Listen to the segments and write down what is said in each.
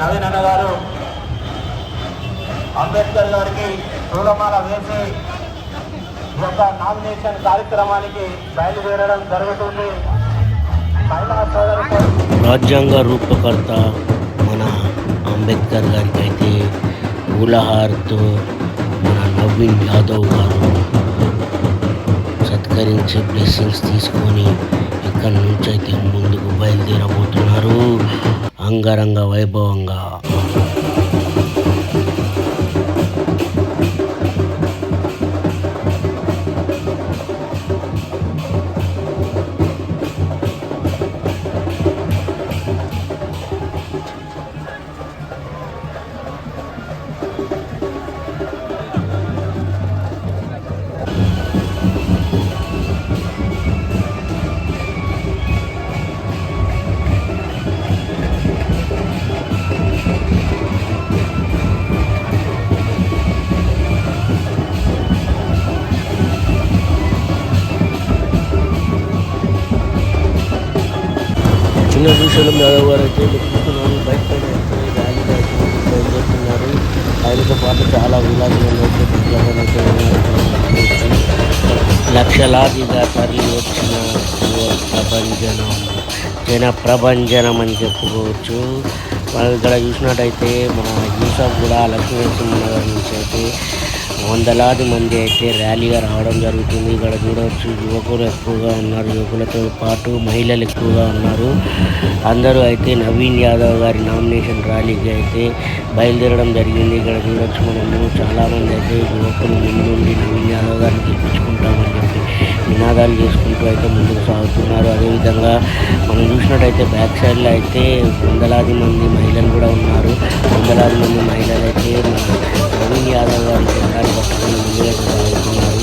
నవీన్ అన్నగారు అంబేద్కర్ గారికి పూలమాల వేసి యొక్క నామినేషన్ కార్యక్రమానికి బయలుదేరడం జరుగుతుంది. రాజ్యాంగ రూపకర్త మన అంబేద్కర్ గారికి అయితే పూలహారతో మన నవీన్ యాదవ్ గారు సత్కరించే బ్లెస్సింగ్స్ తీసుకొని ఇక్కడి నుంచి అయితే ముందుకు బయలుదేరబోతున్నారు. అంగరంగ వైభవంగా. చిన్న విషయంలో యాదవ్ గారు అయితే చూస్తున్నారు బైక్ పైన చేస్తున్నారు ఆయనతో పాటు చాలా విలాసాలు లక్షలాది వ్యాపారులు వచ్చిన ప్రభంజనం జన ప్రభంజనం అని చెప్పుకోవచ్చు. మనం ఇక్కడ చూసినట్టయితే మన యూసఫ్ కూడా లక్ష్మీ నరసింహ నగర్ నుంచి అయితే వందలాది మంది అయితే ర్యాలీగా రావడం జరుగుతుంది. ఇక్కడ చూడవచ్చు యువకులు ఎక్కువగా ఉన్నారు. యువకులతో పాటు మహిళలు ఎక్కువగా ఉన్నారు. అందరూ అయితే నవీన్ యాదవ్ గారి నామినేషన్ ర్యాలీకి అయితే బయలుదేరడం జరిగింది. ఇక్కడ చూడవచ్చు మనము చాలామంది అయితే యువకులు ముందుండి నవీన్ యాదవ్ గారిని గెలిపించుకుంటామని చెప్పి నినాదాలు చేసుకుంటూ అయితే ముందుకు సాగుతున్నారు. అదేవిధంగా మనం చూసినట్టయితే బ్యాక్ సైడ్లో అయితే వందలాది మంది మహిళలు కూడా ఉన్నారు. వందలాది మంది మహిళలైతే నవీన్ యాదవ్ గారి జెండాలు పట్టుకుని ముందుకు సాగుతున్నారు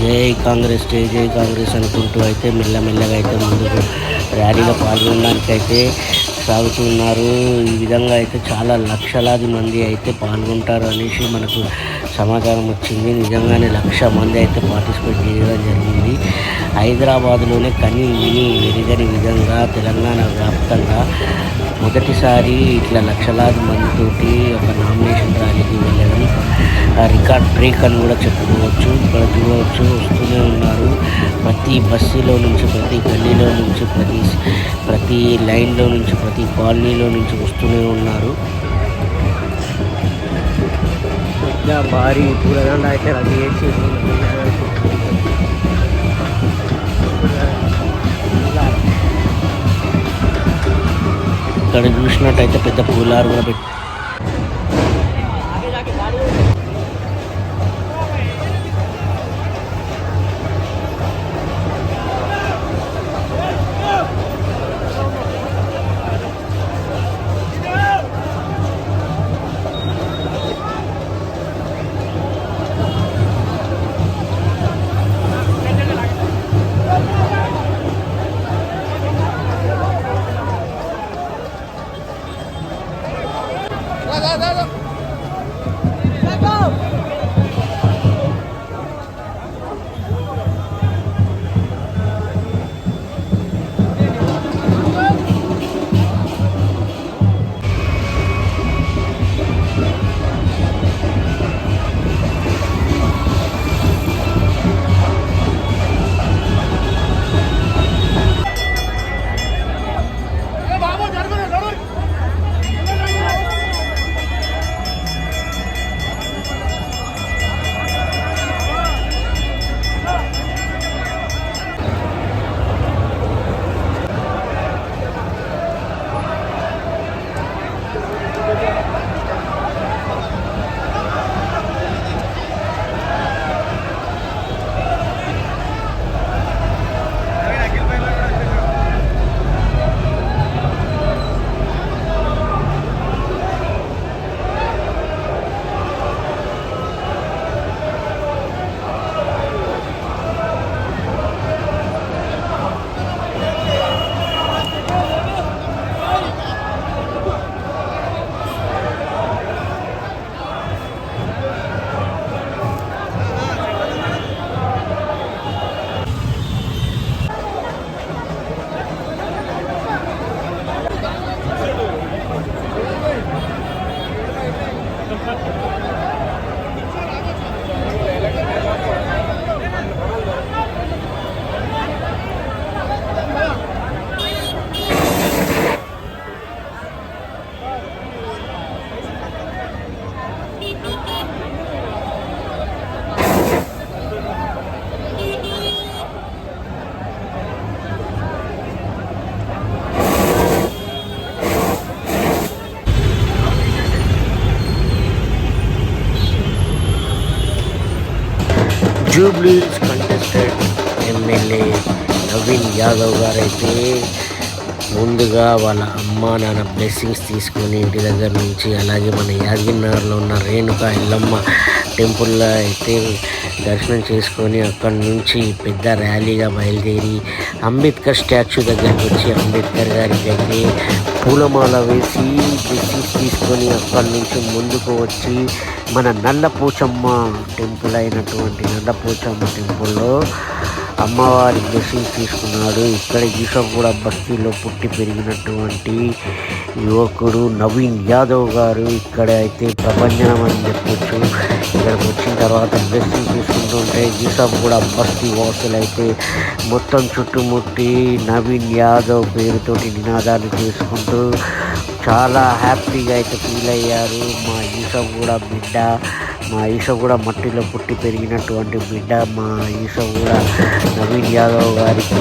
జై కాంగ్రెస్ జై జై కాంగ్రెస్ అనుకుంటూ అయితే మెల్లమెల్లగా అయితే ముందుకు ర్యాలీలో పాల్గొనడానికి అయితే సాగుతున్నారు. ఈ విధంగా అయితే చాలా లక్షలాది మంది అయితే పాల్గొంటారు అనేసి మనకు సమాచారం వచ్చింది. నిజంగానే లక్ష మంది అయితే పార్టిసిపేట్ చేయడం జరిగింది. హైదరాబాద్లోనే కని విని ఎరిగని విధంగా తెలంగాణ వ్యాప్తంగా మొదటిసారి ఇట్లా లక్షలాది మందితోటి ఒక నామినేషన్ ర్యాలీకి వెళ్ళడం రికార్డ్ బ్రేక్ అని కూడా చెప్పుకోవచ్చు ఇక్కడ చూడవచ్చు వస్తూనే ఉన్నారు. ప్రతి బస్సులో నుంచి ప్రతి గల్లీలో నుంచి ప్రతి ప్రతి లైన్లో నుంచి ప్రతి కాలనీలో నుంచి వస్తూనే ఉన్నారు. భారీ పూలదండ అయితే రెడీ చేసి ఇక్కడ చూసినట్టయితే పెద్ద పూలారు కూడా పెట్టి Jubilees contested MLA Naveen Yadav గారైతే ముందుగా వాళ్ళ అమ్మ నాన్న బ్లెస్సింగ్స్ తీసుకొని ఇంటి దగ్గర నుంచి అలాగే మన యాదగిరినగర్లో ఉన్న రేణుక ఎల్లమ్మ టెంపుల్లో అయితే దర్శనం చేసుకొని అక్కడి నుంచి పెద్ద ర్యాలీగా బయలుదేరి అంబేద్కర్ స్టాచ్యూ దగ్గరికి వచ్చి అంబేద్కర్ గారికి అయితే పూలమాల వేసి బ్లెస్సింగ్స్ తీసుకొని అక్కడి నుంచి ముందుకు వచ్చి మన నల్లపోచమ్మ టెంపుల్ అయినటువంటి నల్లపోచమ్మ టెంపుల్లో అమ్మవారి బ్లెస్సింగ్స్ తీసుకున్నాడు ఇక్కడ యూసఫ్ కూడా బస్తీలో పుట్టి పెరిగినటువంటి యువకుడు నవీన్ యాదవ్ గారు ఇక్కడ అయితే ప్రపంచం అని చెప్పొచ్చు. ఇక్కడికి వచ్చిన తర్వాత బ్లెస్సింగ్ తీసుకుంటుంటే యూసఫ్ కూడా బస్తీ వాసులు అయితే మొత్తం చుట్టుముట్టి నవీన్ యాదవ్ పేరుతోటి నినాదాలు చేసుకుంటూ చాలా హ్యాపీగా అయితే ఫీల్ అయ్యారు. మా యూసఫ్ కూడా బిడ్డ. మా ఈశ కూడా మట్టిలో పుట్టి పెరిగినటువంటి బిడ్డ. మా ఈశ కూడా నవీన్ యాదవ్ గారికి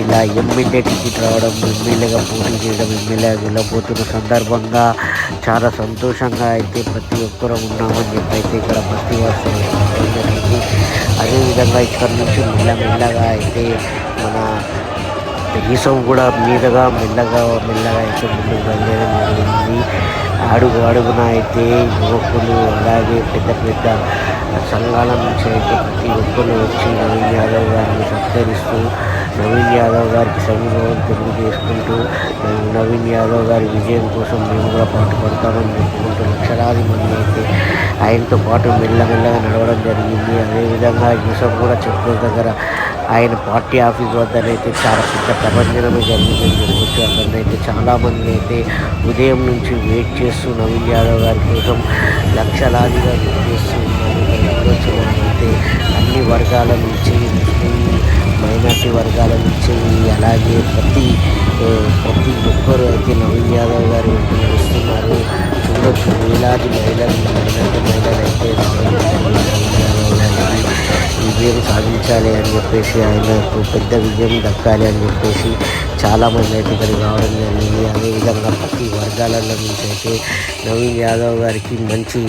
ఇలా ఎమ్మెల్యే టికెట్ రావడం ఎమ్మెల్యేగా పోటీ చేయడం ఎమ్మెల్యే వెళ్ళబోతున్న సందర్భంగా చాలా సంతోషంగా అయితే ప్రతి ఒక్కరూ ఉన్నామని చెప్పి అయితే ఇక్కడ బస్తీ వాసులు అదేవిధంగా ఇక్కడ నుంచి మెల్లమెల్లగా అయితే మన ఈసం కూడా మీదగా మెల్లగా మెల్లగా అయితే ముందుకు బయలుదేరడం జరిగింది. అడుగు అడుగున అయితే యువకులు అలాగే పెద్ద పెద్ద సంఘాల నుంచి అయితే ప్రతి ఒక్కరు వచ్చి నవీన్ యాదవ్ గారిని సత్కరిస్తూ నవీన్ యాదవ్ గారికి సమీపం చేసుకుంటూ నవీన్ యాదవ్ గారి విజయం కోసం మేము కూడా పాటుపడతామని చెప్పుకుంటూ లక్షలాది మంది అయితే ఆయనతో పాటు మెల్లమెల్లగా నడవడం జరిగింది. అదేవిధంగా యూసఫ్ కూడా చెప్పుల దగ్గర ఆయన పార్టీ ఆఫీస్ వద్ద అయితే చాలా పెద్ద ప్రపంచమే జరిగిందని చెప్పొచ్చు అక్కడనైతే చాలామంది అయితే ఉదయం నుంచి వెయిట్ చేస్తూ నవీన్ యాదవ్ గారి కోసం లక్షలాదిగా వెయిట్ చేస్తూ అయితే అన్ని వర్గాల నుంచి మైనార్టీ వర్గాల నుంచి అలాగే ప్రతి ప్రతి ఒక్కరు అయితే నవీన్ యాదవ్ గారి వెంట నడుస్తున్నారు. చూడొచ్చు వేలాది మహిళలు మైనార్టీ మహిళలు అయితే విజయం సాధించాలి అని చెప్పేసి ఆయనకు పెద్ద విజయం దక్కాలి అని చెప్పేసి చాలామంది అయితే ఇక్కడికి రావడం జరిగింది. అదేవిధంగా ప్రతి వర్గాలలో నుంచి అయితే నవీన్ యాదవ్ గారికి మంచి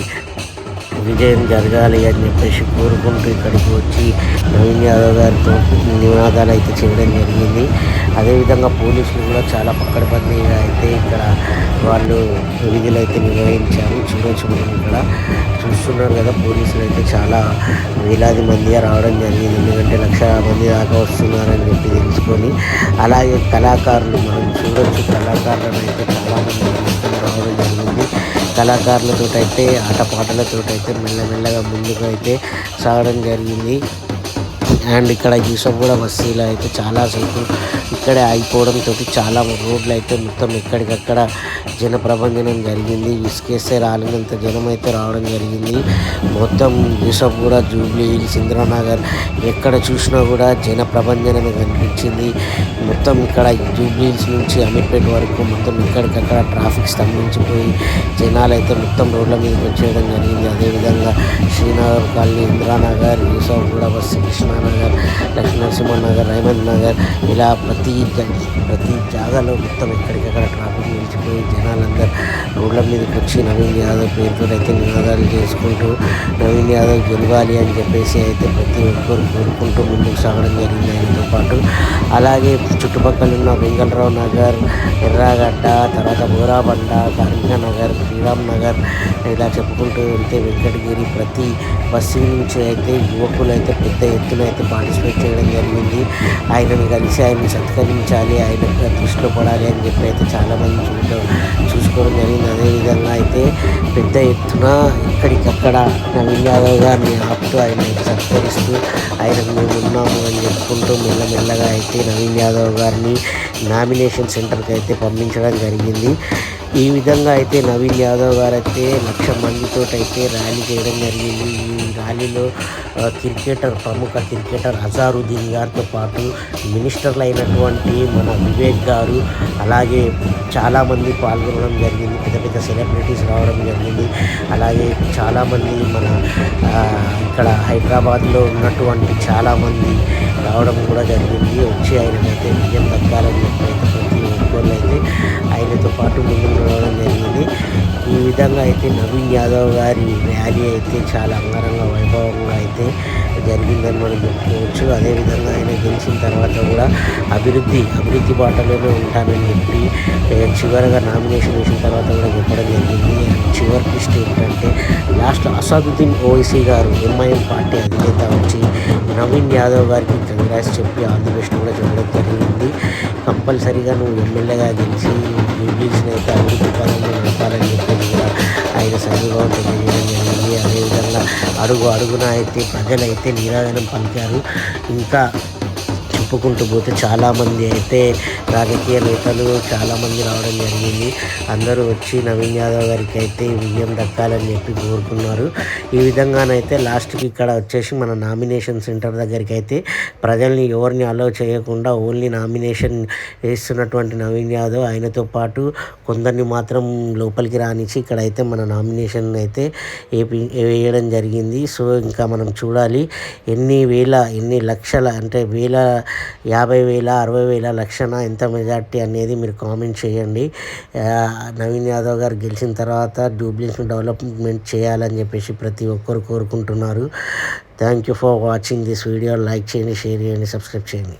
విజయం జరగాలి అని చెప్పేసి కోరుకుంటూ ఇక్కడికి వచ్చి నవీన్ యాదవ్ గారితో నినాదాలు అయితే చేయడం జరిగింది. అదేవిధంగా పోలీసులు కూడా చాలా పక్కడబందీగా అయితే ఇక్కడ వాళ్ళు విధులు అయితే నిర్వహించారు. చూడొచ్చు మనం ఇక్కడ చూస్తున్నారు కదా పోలీసులు అయితే చాలా వేలాది మందిగా రావడం జరిగింది. ఎందుకంటే లక్ష మంది దాకా వస్తున్నారని చెప్పి తెలుసుకొని అలాగే కళాకారులు మనం చూడొచ్చు. కళాకారులను అయితే చాలామంది రావడం జరిగింది కళాకారులతో అయితే ఆటపాటలతో అయితే మెల్లమెల్లగా ముందుకు అయితే సాగడం జరిగింది. అండ్ ఇక్కడ చూసాం కూడా బస్సులు అయితే చాలాసేపు ఇక్కడే ఆగిపోవడంతో చాలా రోడ్లు అయితే మొత్తం ఎక్కడికక్కడ జన ప్రభంజనం జరిగింది. విసుకేస్తే రాలినంత జనం అయితే రావడం జరిగింది. మొత్తం యూసఫ్ కూడా జూబ్లీ హిల్స్ ఇంద్రానగర్ ఎక్కడ చూసినా కూడా జన ప్రభంజనమే కనిపించింది. మొత్తం ఇక్కడ జూబ్లీ హిల్స్ నుంచి అమీర్పేట వరకు మొత్తం ఎక్కడికక్కడ ట్రాఫిక్ స్తంభించిపోయి జనాలు అయితే మొత్తం రోడ్ల మీదకి వచ్చేయడం జరిగింది. అదేవిధంగా శ్రీనగర్ కాలనీ ఇంద్రానగర్ యూసఫ్ కూడా బస్సు కృష్ణానగర్ లక్ష్మీ నరసింహనగర్ రైమంత్ నగర్ ఇలా ప్రతి ప్రతి జాగాలో మొత్తం ఎక్కడికక్కడ ట్రాఫిక్ నిలిచిపోయి జనాలందరూ రోడ్ల మీదకి వచ్చి నవీన్ యాదవ్ పేరుతో అయితే నినాదాలు చేసుకుంటూ నవీన్ యాదవ్ గెలవాలి అని చెప్పేసి అయితే ప్రతి ఒక్కరు కోరుకుంటూ ముందుకు సాగడం జరిగింది ఆయనతో పాటు. అలాగే చుట్టుపక్కల ఉన్న వెంగళరావు నగర్ ఎర్రాగడ్డ తర్వాత బోరాబండ కరీంనగర్ నగర్ శ్రీరామ్ నగర్ ఇలా చెప్పుకుంటూ వెళ్తే వెంకటగిరి ప్రతి బస్సు నుంచి అయితే యువకులు అయితే పెద్ద ఎత్తున అయితే పార్టిసిపేట్ చేయడం జరిగింది. ఆయనను కలిసి ఆయన్ని సత్కరించాలి ఆయన దృష్టిలో పడాలి అని చెప్పి అయితే చాలామంది చూడడం చూసుకోవడం జరిగింది. అదేవిధంగా అయితే పెద్ద ఎత్తున ఇక్కడికక్కడ నవీన్ యాదవ్ గారిని ఆపుతూ ఆయన సత్కరిస్తూ ఆయనకు మేము ఉన్నాము అని చెప్పుకుంటూ మెల్లమెల్లగా అయితే నవీన్ యాదవ్ గారిని నామినేషన్ సెంటర్కి అయితే పంపించడం జరిగింది. ఈ విధంగా అయితే నవీన్ యాదవ్ గారు అయితే లక్ష మందితో అయితే ర్యాలీ చేయడం జరిగింది. ఈ ర్యాలీలో క్రికెటర్ ప్రముఖ క్రికెటర్ అజారుద్దీన్ గారితో పాటు మినిస్టర్లు అయినటువంటి మన వివేక్ గారు అలాగే చాలామంది పాల్గొనడం జరిగింది. పెద్ద పెద్ద సెలబ్రిటీస్ రావడం జరిగింది. అలాగే చాలామంది మన ఇక్కడ హైదరాబాద్లో ఉన్నటువంటి చాలామంది రావడం కూడా జరిగింది. వచ్చి ఆయనకైతే విజయం దక్కాలని చెప్పి అయితే అయితే ఆయనతో పాటు ముందుకు రావడం జరిగింది. ఈ విధంగా అయితే నవీన్ యాదవ్ గారి ర్యాలీ అయితే చాలా అంగరంగ వైభవంగా అయితే జరిగిందని మనం చెప్పుకోవచ్చు. అదేవిధంగా ఆయన గెలిచిన తర్వాత కూడా అభివృద్ధి అభివృద్ధి బాటలోనే ఉంటానని చెప్పి చివరగా చివరిగా నామినేషన్ వేసిన తర్వాత కూడా చెప్పడం జరిగింది. చివరి ట్విస్ట్ ఏంటంటే లాస్ట్ అసాదుద్దీన్ ఓవైసీ గారు ఎంఐఎం పార్టీ అధినేత వచ్చి నవీన్ యాదవ్ గారికి కంగ్రాస్ చెప్పి ఆల్ ది బెస్ట్ కూడా చెప్పడం జరిగింది. కంపల్సరీగా నువ్వు ఎమ్మెల్యేగా గెలిచి యూబీస్ని అయితే అభివృద్ధి పదంలో నడపాలని చెప్పి కూడా ఆయన సంఘీభావం తెలియజేయడం జరిగింది. అదేవిధంగా అడుగు అడుగున అయితే ప్రజలైతే నిరాదనం పలికారు. ఇంకా చెప్పుకుంటూ పోతే చాలామంది అయితే రాజకీయ నేతలు చాలామంది రావడం జరిగింది. అందరూ వచ్చి నవీన్ యాదవ్ గారికి అయితే విజయం దక్కాలని చెప్పి కోరుకున్నారు. ఈ విధంగానైతే లాస్ట్కి ఇక్కడ వచ్చేసి మన నామినేషన్ సెంటర్ దగ్గరికి అయితే ప్రజల్ని ఎవరిని అలో చేయకుండా ఓన్లీ నామినేషన్ వేస్తున్నటువంటి నవీన్ యాదవ్ ఆయనతో పాటు కొందరిని మాత్రం లోపలికి రానిచ్చి ఇక్కడైతే మన నామినేషన్ అయితే వేపి వేయడం జరిగింది. సో ఇంకా మనం చూడాలి ఎన్ని వేల ఎన్ని లక్షల అంటే వేల యాభై వేల అరవై వేల లక్షణ ఎంత మెజార్టీ అనేది మీరు కామెంట్ చేయండి. నవీన్ యాదవ్ గారు గెలిచిన తర్వాత డూబ్లీస్ని డెవలప్మెంట్ చేయాలని చెప్పేసి ప్రతి ఒక్కరు కోరుకుంటున్నారు. Thank you for watching this video. Like చేయండి షేర్ చేయండి సబ్స్క్రైబ్ చేయండి.